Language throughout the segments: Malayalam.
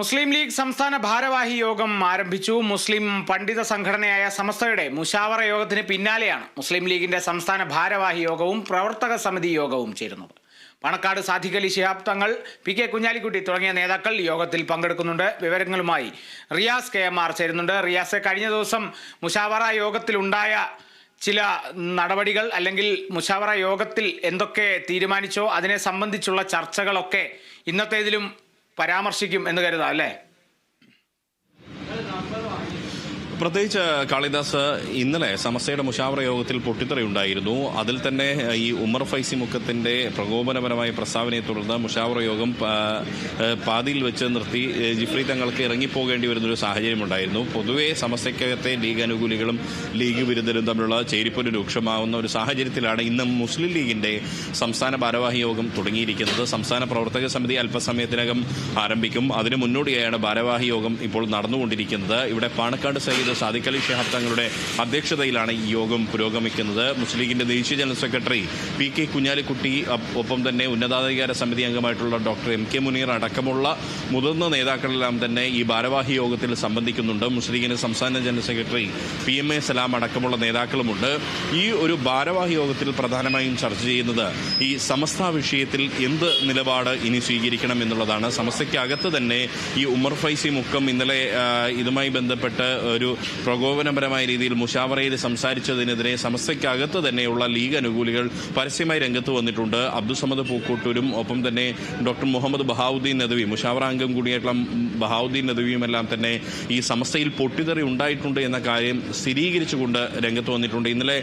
മുസ്ലിം ലീഗ് സംസ്ഥാന ഭാരവാഹി യോഗം ആരംഭിച്ചു. മുസ്ലിം പണ്ഡിത സംഘടനയായ സമസ്തയുടെ മുഷാവറ യോഗത്തിന് പിന്നാലെയാണ് മുസ്ലിം ലീഗിന്റെ സംസ്ഥാന ഭാരവാഹി യോഗവും പ്രവർത്തക സമിതി യോഗവും ചേരുന്നത്. പണക്കാട് സാധികലി ശിഹാബ് തങ്ങൾ പി കെ കുഞ്ഞാലിക്കുട്ടി തുടങ്ങിയ നേതാക്കൾ യോഗത്തിൽ പങ്കെടുക്കുന്നുണ്ട്. വിവരങ്ങളുമായി റിയാസ് കെ എം ആർ ചേരുന്നുണ്ട്. റിയാസ് കഴിഞ്ഞ ദിവസം മുഷാവറ യോഗത്തിലുണ്ടായ ചില നടപടികൾ അല്ലെങ്കിൽ മുഷാവറ യോഗത്തിൽ എന്തൊക്കെ തീരുമാനിച്ചോ അതിനെ സംബന്ധിച്ചുള്ള ചർച്ചകളൊക്കെ ഇന്നത്തേതിലും പരാമർശിക്കും എന്ന് കരുതാം അല്ലേ? പ്രത്യേകിച്ച് കാളിദാസ് ഇന്നലെ സമസ്തയുടെ മുഷാവറ യോഗത്തിൽ പൊട്ടിത്തെറിയുണ്ടായിരുന്നു അതിൽ തന്നെ ഈ ഉമർ ഫൈസി മുഖത്തിന്റെ പ്രകോപനപരമായ പ്രസ്താവനയെ തുടർന്ന് മുഷാവറ യോഗം പാതിയിൽ വെച്ച് നിർത്തി. ജിഫ്രി തങ്ങൾക്ക് ഇറങ്ങിപ്പോകേണ്ടി വരുന്നൊരു സാഹചര്യമുണ്ടായിരുന്നു. പൊതുവെ സമസ്തയ്ക്കകത്തെ ലീഗ് അനുകൂലികളും ലീഗ് വിരുദ്ധരും തമ്മിലുള്ള ചേരിപ്പൊരു രൂക്ഷമാവുന്ന ഒരു സാഹചര്യത്തിലാണ് ഇന്ന് മുസ്ലിം ലീഗിന്റെ സംസ്ഥാന ഭാരവാഹി യോഗം തുടങ്ങിയിരിക്കുന്നത്. സംസ്ഥാന പ്രവർത്തക സമിതി അല്പസമയത്തിനകം ആരംഭിക്കും. അതിനു മുന്നോടിയായാണ് ഭാരവാഹി യോഗം ഇപ്പോൾ നടന്നുകൊണ്ടിരിക്കുന്നത്. ഇവിടെ പാണക്കാട് സാദിഖ് അലി ഷിഹാബ് തങ്ങളുടെ അധ്യക്ഷതയിലാണ് ഈ യോഗം പുരോഗമിക്കുന്നത്. മുസ്ലിം ലീഗിന്റെ ദേശീയ general secretary P K Kunhalikutty ഒപ്പം തന്നെ ഉന്നതാധികാര സമിതി അംഗമായിട്ടുള്ള ഡോക്ടർ എം കെ മുനീർ അടക്കമുള്ള മുതിർന്ന നേതാക്കളെല്ലാം തന്നെ ഈ ഭാരവാഹി യോഗത്തിൽ സംബന്ധിക്കുന്നുണ്ട്. മുസ്ലിം ലീഗിന്റെ സംസ്ഥാന general secretary P M A Salam അടക്കമുള്ള നേതാക്കളുമുണ്ട്. ഈ ഒരു ഭാരവാഹി യോഗത്തിൽ പ്രധാനമായും ചർച്ച ചെയ്യുന്നത് ഈ സമസ്ത വിഷയത്തിൽ എന്ത് നിലപാട് ഇനി സ്വീകരിക്കണം എന്നുള്ളതാണ്. സമസ്തയ്ക്കകത്ത് തന്നെ ഈ ഉമർ ഫൈസി മുക്കം ഇന്നലെ ഇതുമായി ബന്ധപ്പെട്ട് ഒരു പ്രകോപനപരമായ രീതിയിൽ മുഷാവറയിൽ സംസാരിച്ചതിനെതിരെ സമസ്തയ്ക്കകത്ത് തന്നെയുള്ള ലീഗ് അനുകൂലികൾ പരസ്യമായി രംഗത്ത് വന്നിട്ടുണ്ട്. അബ്ദുസമദ് പൂക്കോട്ടൂരും ഒപ്പം തന്നെ ഡോക്ടർ മുഹമ്മദ് ബഹാവുദ്ദീൻ നദവി മുഷാവറ അംഗം കൂടിയായിട്ടുള്ള ബഹാവുദ്ദീൻ നദവിയും എല്ലാം തന്നെ ഈ സമസ്തയിൽ പൊട്ടിത്തെറി ഉണ്ടായിട്ടുണ്ട് എന്ന കാര്യം സ്ഥിരീകരിച്ചുകൊണ്ട് രംഗത്ത് വന്നിട്ടുണ്ട്. ഇന്നലെ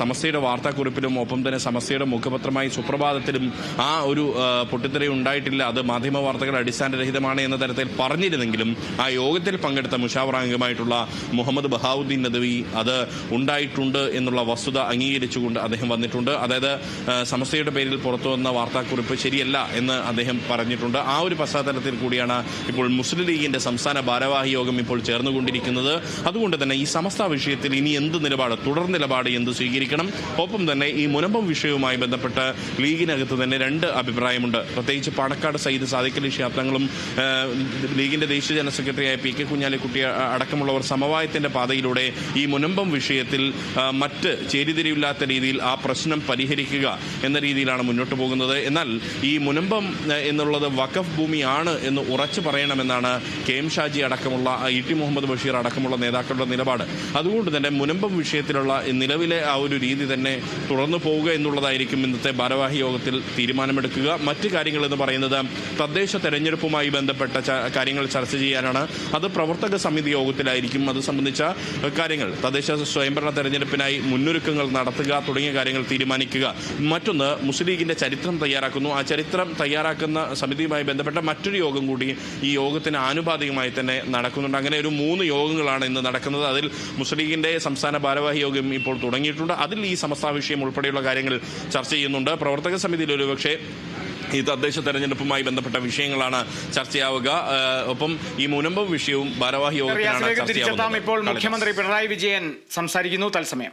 സമസ്തയുടെ വാർത്താക്കുറിപ്പിലും ഒപ്പം തന്നെ സമസ്തയുടെ മുഖപത്രമായി സുപ്രഭാതത്തിലും ആ ഒരു പൊട്ടിത്തെറി ഉണ്ടായിട്ടില്ല. അത് മാധ്യമ വാർത്തകൾ അടിസ്ഥാനരഹിതമാണ് എന്ന തരത്തിൽ പറഞ്ഞിരുന്നെങ്കിലും ആ യോഗത്തിൽ പങ്കെടുത്ത മുഷാവറ അംഗമായിട്ടുള്ള മുഹമ്മദ് ബഹാവുദ്ദീൻ നദവി അത് ഉണ്ടായിട്ടുണ്ട് എന്നുള്ള വസ്തുത അംഗീകരിച്ചുകൊണ്ട് അദ്ദേഹം വന്നിട്ടുണ്ട്. അതായത് സമസ്തയുടെ പേരിൽ പുറത്തു വന്ന വാർത്താക്കുറിപ്പ് ശരിയല്ല എന്ന് അദ്ദേഹം പറഞ്ഞിട്ടുണ്ട്. ആ ഒരു പശ്ചാത്തലത്തിൽ കൂടിയാണ് ഇപ്പോൾ മുസ്ലിം ലീഗിന്റെ സംസ്ഥാന ഭാരവാഹി യോഗം ഇപ്പോൾ ചേർന്നുകൊണ്ടിരിക്കുന്നത്. അതുകൊണ്ട് തന്നെ ഈ സമസ്ത വിഷയത്തിൽ ഇനി എന്ത് നിലപാട് തുടർ നിലപാട് എന്ത് സ്വീകരിക്കണം? ഒപ്പം തന്നെ ഈ മുനമ്പം വിഷയവുമായി ബന്ധപ്പെട്ട് ലീഗിനകത്ത് തന്നെ രണ്ട് അഭിപ്രായമുണ്ട്. പ്രത്യേകിച്ച് പാണക്കാട് സയ്യിദ് സാദിഖലി ആ, ലീഗിന്റെ ദേശീയ ജനറൽ സെക്രട്ടറിയായ പി കെ കുഞ്ഞാലിക്കുട്ടി അടക്കമുള്ളവർ അടക്കമുള്ളവർ സമവായത്തിന്റെ പാതയിലൂടെ ഈ മുനമ്പം വിഷയത്തിൽ മറ്റ് ചേരിതിരിവില്ലാത്ത രീതിയിൽ ആ പ്രശ്നം പരിഹരിക്കുക എന്ന രീതിയിലാണ് മുന്നോട്ട് പോകുന്നത്. എന്നാൽ ഈ മുനമ്പം എന്നുള്ളത് വഖഫ് ഭൂമിയാണ് എന്ന് ഉറച്ചു പറയണമെന്നാണ് കെ എം ഷാജി അടക്കമുള്ള ഇ ടി മുഹമ്മദ് ബഷീർ അടക്കമുള്ള നേതാക്കളുടെ നിലപാട്. അതുകൊണ്ട് തന്നെ മുനമ്പം വിഷയത്തിലുള്ള നിലവിലെ ആ ഒരു രീതി തന്നെ തുടർന്നു പോവുക എന്നുള്ളതായിരിക്കും ഇന്നത്തെ ഭാരവാഹി യോഗത്തിൽ തീരുമാനമെടുക്കുക. മറ്റ് കാര്യങ്ങൾ എന്ന് പറയുന്നത് തദ്ദേശ തെരഞ്ഞെടുപ്പുമായി ബന്ധപ്പെട്ട കാര്യങ്ങൾ ചർച്ച ചെയ്യാനാണ്. അത് പ്രവർത്തക സമിതി യോഗത്തിലായിരിക്കും. അത് സംബന്ധിച്ച കാര്യങ്ങൾ. തദ്ദേശ സ്വയംഭരണ തെരഞ്ഞെടുപ്പിനായി മുന്നൊരുക്കങ്ങൾ നടത്തുക തുടങ്ങിയ കാര്യങ്ങൾ തീരുമാനിക്കുക. മറ്റൊന്ന് മുസ്ലിം ലീഗിന്റെ ചരിത്രം തയ്യാറാക്കുന്നു. ആ ചരിത്രം തയ്യാറാക്കുന്ന സമിതിയുമായി ബന്ധപ്പെട്ട മറ്റൊരു യോഗം കൂടി ഈ യോഗത്തിന് ആനുപാതികമായി തന്നെ നടക്കുന്നുണ്ട്. അങ്ങനെ ഒരു മൂന്ന് യോഗങ്ങളാണ് ഇന്ന് നടക്കുന്നത്. അതിൽ മുസ്ലിം ലീഗിന്റെ സംസ്ഥാന ഭാരവാഹി യോഗം ഇപ്പോൾ തുടങ്ങിയിട്ടുണ്ട്. അതിൽ ഈ സമസ്ത വിഷയം ഉൾപ്പെടെയുള്ള കാര്യങ്ങൾ ചർച്ച ചെയ്യുന്നുണ്ട്. പ്രവർത്തക സമിതിയിൽ ഒരുപക്ഷെ ഈ തദ്ദേശ തെരഞ്ഞെടുപ്പുമായി ബന്ധപ്പെട്ട വിഷയങ്ങളാണ് ചർച്ചയാവുക. ഒപ്പം ഈ മുനമ്പം വിഷയവും ഭാരവാഹി യോഗത്തിലാണ് ഇപ്പോൾ മുഖ്യമന്ത്രി പിണറായി വിജയൻ സംസാരിക്കുന്നു. തത്സമയം.